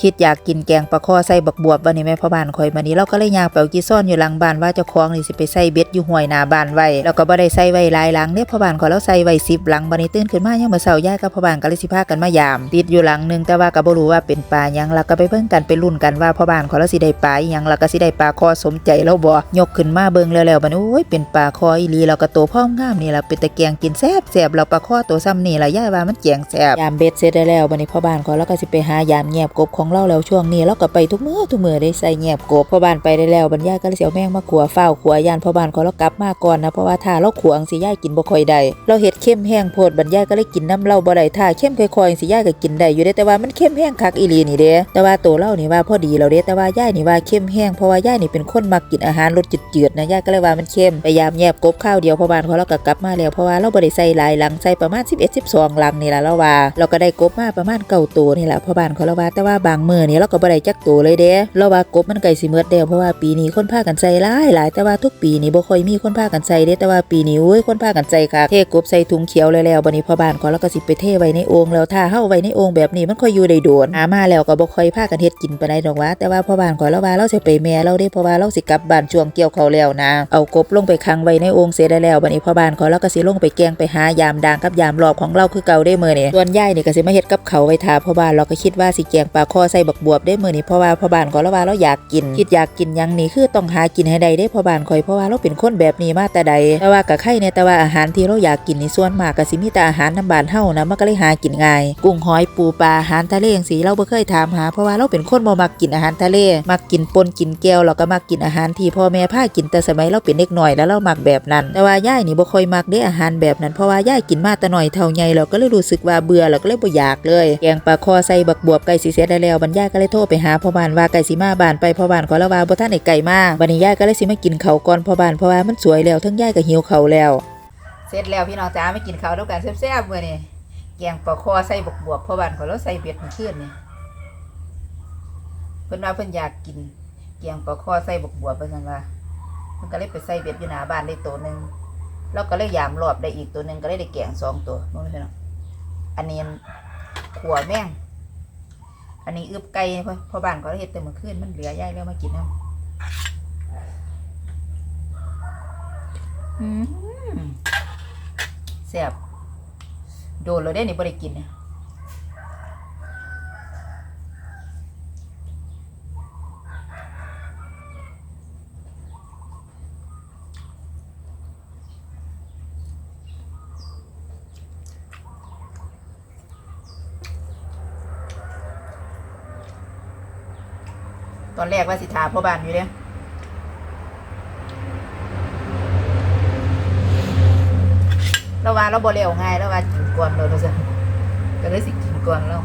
คิดอยากกินแกงปลาคอใส่บักบวบวันนี้แม่พ่อบ้านคอยมานี้เราก็เลยยางไปเอากีซ่อนอยู่หลังบ้านว่าเจ้าของนี่สิไปใส่เบ็ดอยู่ห้วยนาบ้านไว้แล้วก็บ่ได้ใส่ไว้หลายหลังเด้พ่อบ้านขอเราใส่ไว้10หลังบัดนี้ตื่นขึ้นมายังมื้อเช้าย่ากับพ่อบ้านก็เลยสิพากันมายาม ติดอยู่หลังนึงแต่ว่าก็บ่รู้ว่าเป็นปลายังแล้วก็ไปเบิ่งกันไปลุ้นกันว่าพ่อบ้านขอเราสิได้ปลายังแล้วก็สิได้ปลาคอสมใจเราบ่ยกขึ้นมาเบิ่งแล้วๆบัดนี้โอ้ยเป็นปลาคออีหลีแล้วก็ตัวพ่อมงามนี่ล่ะเป็นตะแกงกินแซ่บแซ่บแล้วปลาคอตัวซ้ำนี่ล่ะย่าว่ามันแกงแซ่บยามเบ็ดเสร็จได้แล้วบัดนี้พ่อบ้านขอเราก็สิไปหายามแยบกบขของเราแล้วช่วงนี้เราก็ไปทุกมื้อทุกมื้อได้ใส่แยบกบพ่อบ้านไปได้แล้วบรรยายก็เลยเสิเอาแมงมาขัวเฝ้าขัวยานพ่อบ้านขอเรากลับมาก่อนนะเพราะว่าถ้าเราขัวจังสิย่ายกินบ่ค่อยได้เราเฮ็ดเข้มแห้งโพดบรรยายก็เลยกินน้ำเหล้าบ่ได้ถ้าเข้มค่อยๆจังสิย่ายก็กินได้อยู่เด้แต่ว่ามันเข้มแห้งคักอีลีนี่เด้แต่ว่าตัวเรานี่ว่าพอดีเราเด้แต่ว่าย่ายนี่ว่าเข้มแห้งเพราะว่าย่ายนี่เป็นคนมักกินอาหารรสจืดๆนะย่ายก็เลยว่ามันเข้มพยายามแยบกบข้าวเดียวพ่อบ้านขอเราก็กลับมาแล้วเพราะว่าเราบ่ได้ใส่หลายหลังใส่ประมาณ 11 12ลังนี่ล่ะเราว่า เราก็ได้กบมาประมาณเก้าตัวนี่แหละพ่อบ้านขอเราว่าแต่ว่าบางมื้อนี่เราก็บ่ได้จักตัวเลยเด้เราว่ากบมันไก่สิเมือดแล้วเพราะว่าปีนี้คนพากันใส่หลายหลายแต่ว่าทุกปีนี่บ่ค่อยมีคนพากันใส่เด้แต่ว่าปีนี้โอ้ยคนพากันใส่ค่ะเทกบใส่ถุงเขียวเลยแล้วบัดนี้พ่อบ้านขอยเราก็สิไปเทไว้ในโอ่งแล้วถ้าเฮาไว้ในโอ่งแบบนี้มันค่อยอยู่ได้โดนหามาแล้วก็บ่ค่อยพากันเฮ็ดกินปานใดดอกว่า แต่ว่าพ่อบ้านขอยเราว่าเราสิไปแม่เราเด้เพราะว่าเราสิกลับบ้านช่วงเกี่ยวเขาแล้วนะเอากบลงไปขังไว้ในโอ่งเสร็จได้แล้วบัดนี้พ่อบ้านขอยเราก็สิลงไปแกงไปหายามด่างกับยามรอบของเราคือเก่าได้มื้อนี้ส่วนยายนี่ก็สิมาเฮ็ดกับเขาไว้ทาพ่อบ้านเราก็คิดว่าสิแกงปลาคออใส่บักบวบได้มือนี้เพราะว่าพ่อบ้านขอยเราว่าเราอยากกินคิดอยากกินยังนี่คือต้องหากินให้ได้ได้พ่อบ้านข่อยเพราะว่าเราเป็นคนแบบนี้มาแต่ใดแต่ว่ากับไข่เนี่ยแต่ว่าอาหารที่เราอยากกินนี่ส่วนมากก็สิมีแต่อาหารน้ำบานเฮานะมันก็เลยหากินง่าย กุ้งหอยปูปลาอาหารทะเลจังซี่เราบ่เคยถามหาเพราะว่าเราเป็นคนบ่มักกินอาหารทะเลมักกินปนกินแก้วแล้วก็มักกินอาหารที่พ่อแม่พากินแต่สมัยเราเป็นเด็กหน้อยแล้วเรามักแบบนั้น แต่ว่าย่ายนี่บ่ค่อยมักเด้อาหารแบบนั้นเพราะว่าย่ายกินมาแต่หน้อยเท่าใหญ่เราก็เลยรู้สึกว่าเบื่อแล้วก็เลยบ่อยากเลยแกงปลาคอใส่บักบวบไก่สิเสียได้แล้วบรรยายก็เลยโทรไปหาพ่อบ้านว่าไก่สิมาบ้านไปพ่อบ้านขอละว่าบ่ทันได้ไก่มาบัดนี้ยายก็เลยสิมากินเขาก่อนพ่อบ้านเพราะว่ามันสวยแล้วทั้งยายก็หิวเขาแล้ว เสร็จแล้วพี่น้องจ้าไม่กินเขาวด้วยกันแซ่บๆมื้อนี้แกงปลาคอใส่บกบวบพ่อบ้านขอเราใส่เบ็ดมื้อคืนนี่เพิ่นว่าเพิ่นอยากกินแกงปลาคอใส่บกบวบเพิ่นซั่นว่าเพิ่นก็เลยไปใส่เบ็ดอยู่หน้าบ้านได้ตัวหนึ่งแล้วก็เลยยามรอบได้อีกตัวหนึ่งก็เลยได้แกงสองตัวนู่นพี่น้องอันนี้ขัวแม่ง อันนี้อึบไก่พ่อพ่อบ้านเขาเฮ็ดแต่เมื่อคืนมันเหลือย่ายแล้วมากินเอาอืมแซ่บโดนเลยได้นี่บ่ได้กินเนี่ย ตอนแรกว่าสิถาพ่อบ้านอยู่เด้เราว่าเราบ่เร็วง่ายเราว่ากินก่อนเลยเราจะก็เลยสิกินก่อนเรา